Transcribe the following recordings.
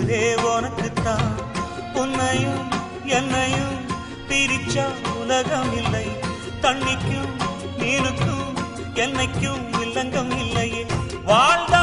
உசுரே உனக்குத்தான் உன்னையும் என்னையும் பிரிச்சா உலகம் இல்லை தண்ணிக்கும் நீனுக்கும் என்னைக்கும் இல்லங்கம் இல்லையே. வாழ்ந்தா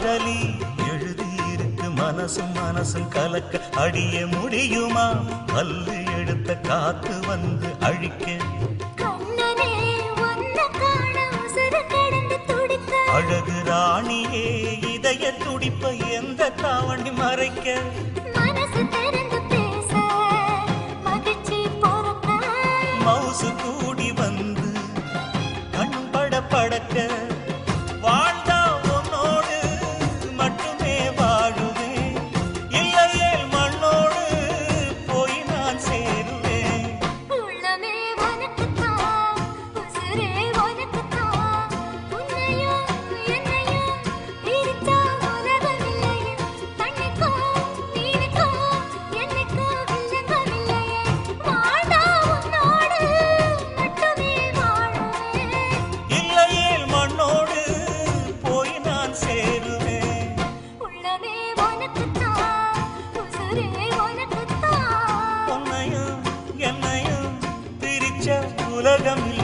காதலி எழுதியிருக்கு மனசும் மனசும் கலக்க அடிய முடியுமா? கல்லு எடுத்த காத்து வந்து அழிக்க. அழகு ராணியே இதய துடிப்பை எந்த தாவணி மறைக்க? மனசு மகிழ்ச்சி மவுசு உலகம்